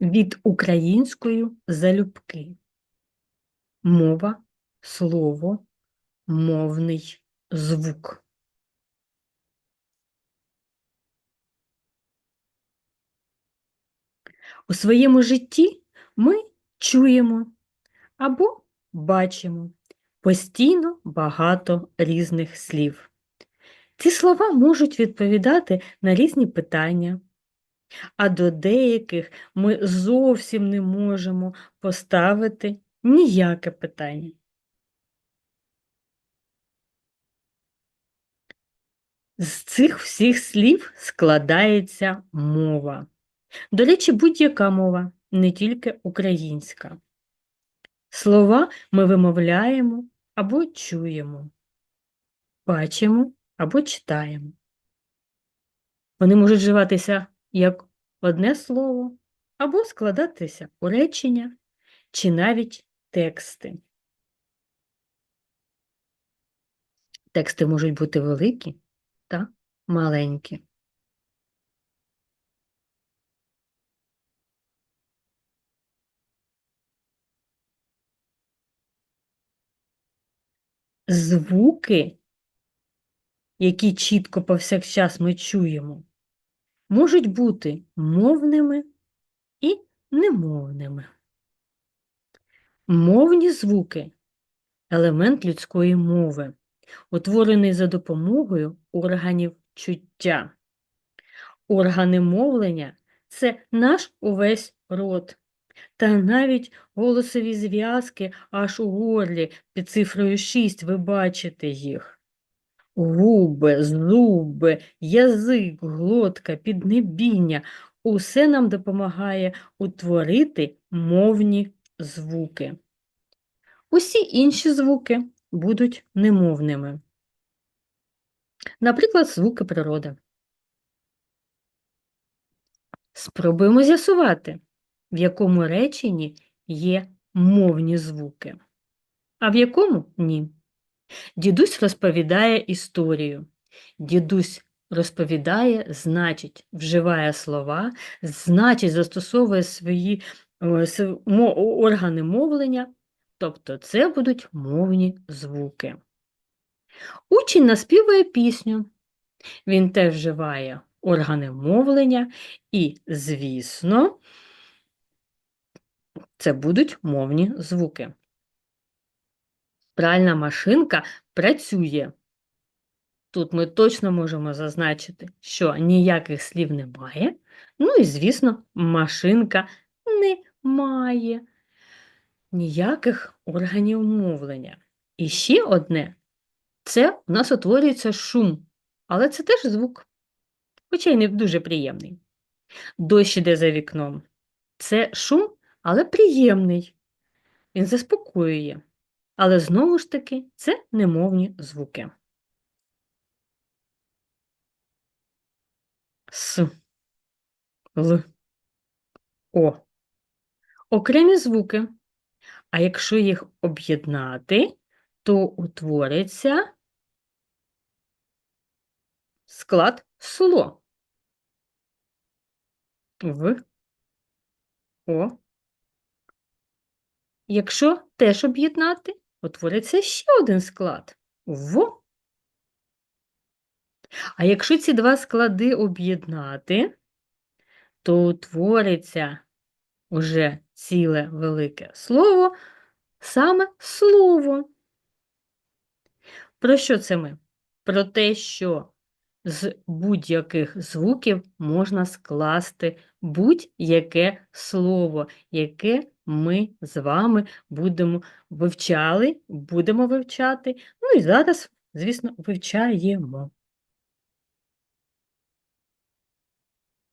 від української залюбки. Мова, слово, мовний звук. У своєму житті ми чуємо або бачимо постійно багато різних слів. Ці слова можуть відповідати на різні питання, а до деяких ми зовсім не можемо поставити ніяке питання. З цих всіх слів складається мова. До речі, будь-яка мова, не тільки українська. Слова ми вимовляємо або чуємо, бачимо або читаємо. Вони можуть вживатися як одне слово, або складатися у речення чи навіть тексти. Тексти можуть бути великі та маленькі. Звуки, які чітко повсякчас ми чуємо, можуть бути мовними і немовними. Мовні звуки елемент людської мови, утворений за допомогою органів чуття. Органи мовлення це наш увесь рот, та навіть голосові зв'язки аж у горлі під цифрою 6 ви бачите їх. Губи, зуби, язик, глотка, піднебіння усе нам допомагає утворити мовні звуки. Усі інші звуки будуть немовними. Наприклад, звуки природи. Спробуємо з'ясувати, в якому реченні є мовні звуки, а в якому ні. Дідусь розповідає історію. Дідусь розповідає, значить, вживає слова, значить, застосовує свої органи мовлення, тобто це будуть мовні звуки. Учень наспівує пісню. Він теж вживає органи мовлення і, звісно, це будуть мовні звуки. Пральна машинка працює. Тут ми точно можемо зазначити, що ніяких слів немає. Ну і, звісно, машинка не має ніяких органів мовлення. І ще одне це у нас утворюється шум, але це теж звук, хоча й не дуже приємний. Дощ іде за вікном. Це шум, але приємний. Він заспокоює. Але знову ж таки це немовні звуки. С, Л, О. Окремі звуки. А якщо їх об'єднати, то утвориться склад сло. В, О. Якщо теж об'єднати, утвориться ще один склад В. А якщо ці два склади об'єднати, то утвориться уже ціле велике слово, саме слово. Про що це ми? Про те, що з будь-яких звуків можна скласти будь-яке слово, яке ми з вами будемо вивчали, будемо вивчати. Ну і зараз, звісно, вивчаємо.